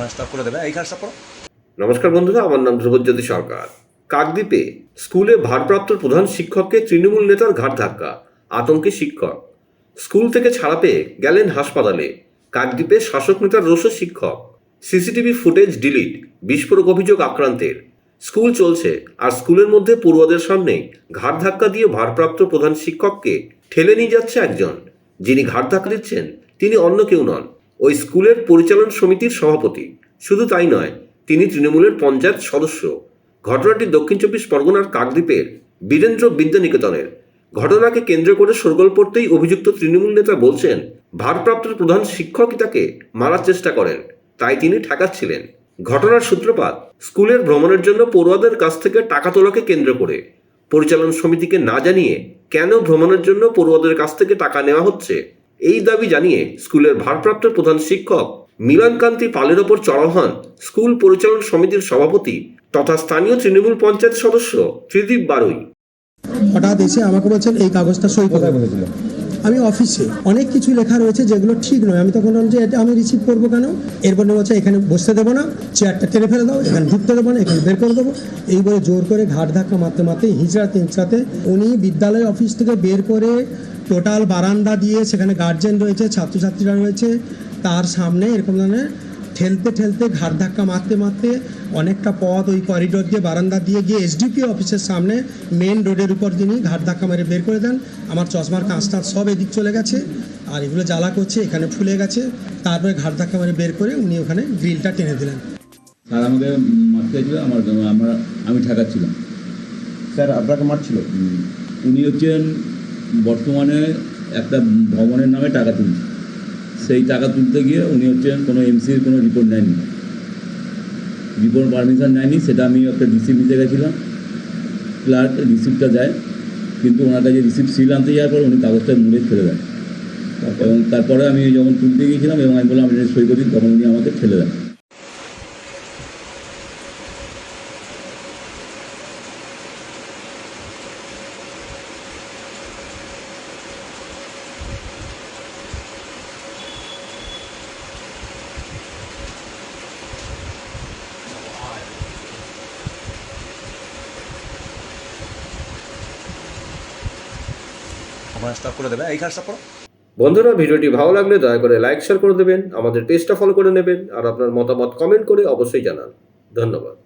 Phone stop করে দেবে। এই কাজটা করো। নমস্কার বন্ধুরা, আমার নাম ধ্রুবজ্যোতি সরকার। কাকদ্বীপে স্কুলে ভারপ্রাপ্ত প্রধান শিক্ষককে তৃণমূল নেতার ঘাট ধাক্কা, আতঙ্কে শিক্ষক। স্কুল থেকে ছাড়া পেয়ে গেলেন হাসপাতালে। কাকদ্বীপে শাসক নেতার রোষে শিক্ষক। সিসিটিভি ফুটেজ ডিলিট, বিস্ফোরক অভিযোগ আক্রান্তের। স্কুল চলছে, আর স্কুলের মধ্যে পড়ুয়াদের সামনে ঘাট ধাক্কা দিয়ে ভারপ্রাপ্ত প্রধান শিক্ষককে ঠেলে নিয়ে যাচ্ছে একজন। যিনি ঘাট ধাক্কা দিচ্ছেন, তিনি অন্য কেউ নন। ওই স্কুলের পরিচালন সমিতির সভাপতি। শুধু তাই নয়, তিনি তৃণমূলের পঞ্চায়েত সদস্য। ঘটনাটি দক্ষিণ চব্বিশ পরগনার কাকদ্বীপের বীরেন্দ্র বিদ্যানিকেতনের। ঘটনাকে কেন্দ্র করে সরগোল পড়তেই অভিযুক্ত তৃণমূল নেতা বলছেন, ভারপ্রাপ্ত প্রধান শিক্ষকই তাকে মারার চেষ্টা করেন, তাই তিনি ঠেকাচ্ছিলেন। ঘটনার সূত্রপাত, স্কুলের ভ্রমণের জন্য পড়ুয়াদের কাছ থেকে টাকা তোলাকে কেন্দ্র করে। পরিচালন সমিতিকে না জানিয়ে কেন ভ্রমণের জন্য পড়ুয়াদের কাছ থেকে টাকা নেওয়া হচ্ছে? এই দাবি জানিয়ে স্কুলের ভারপ্রাপ্ত প্রধান শিক্ষক মিলনকান্তি পালের ওপর চড়াও হন স্কুল পরিচালন সমিতির সভাপতি তথা স্থানীয় তৃণমূল পঞ্চায়েত সদস্য ত্রিদীপ বারুই। হঠাৎ এসে আমাকে বলছেন এই কাগজটা সই করে। দেবো। আমি অফিসে। অনেক কিছু লেখা রয়েছে যেগুলো ঠিক নয়। আমি তখন বললাম যে এটা আমি রিসিভ করব কেন? এরপর বলছে এখানে বসতে দেবো না চেয়ারটা টেনে ফেলে দাও এখানে ঢুকতে দেবো না এখানে বের করে দেবো। এই বলে জোর করে ঘাট ধাক্কা মারতে মারতে হিঁচড়াতে হিঁচড়াতে উনি বিদ্যালয় অফিস থেকে বের করে টোটাল বারান্দা দিয়ে সেখানে গার্জেন রয়েছে ছাত্রছাত্রীরা রয়েছে। তার সামনে এরকম ধরনের ঠেলতে ঠেলতে ঘাট ধাক্কা মারতে মারতে অনেকটা পথ ওই করিডোর দিয়ে বারান্দা দিয়ে গিয়ে এসডিপি অফিসের সামনে মেন রোডের উপর যিনি ঘাট ধাক্কা মেরে বের করে দেন। আমার চশমার কাঁচটা সব এদিক চলে গেছে আর এগুলো জ্বালা করছে এখানে ফুলে গেছে। তারপরে ঘাট ধাক্কা মেরে বের করে উনি ওখানে গ্রিলটা টেনে দিলেন। স্যার আমাকে মারতে আমার আমরা আমি ঠেকাচ্ছিলাম। স্যার আপনাকে মারছিল? উনি হচ্ছেন বর্তমানে একটা ভবনের নামে টাকা তুলছে সেই টাকা তুলতে গিয়ে উনি হচ্ছেন কোনো এমসির কোনো রিপোর্ট নেয়নি রিপোর্ট পারমিশন নেয়নি সেটা আমি একটা রিসিপ্ট নিতে গেছিলাম। ক্লার্ক রিসিপ্টটা দেয় কিন্তু ওনার কাছে রিসিপ্ট সিল আনতে যাওয়ার পর উনি কাগজটা মুড়ে ফেলে দেয় এবং তারপরে আমি যখন তুলতে গিয়েছিলাম এবং আমি বললাম আমি সই করি তখন উনি আমাকে ঠেলে দেন। ফোন স্টপ করে দেবে। এইখানে স্টপ করো। বন্ধুরা, ভিডিওটি ভালো লাগলে দয়া করে লাইক শেয়ার করে দেবেন। আমাদের পেজটা ফলো করে নেবেন। আর আপনার মতামত কমেন্ট করে অবশ্যই জানান। ধন্যবাদ।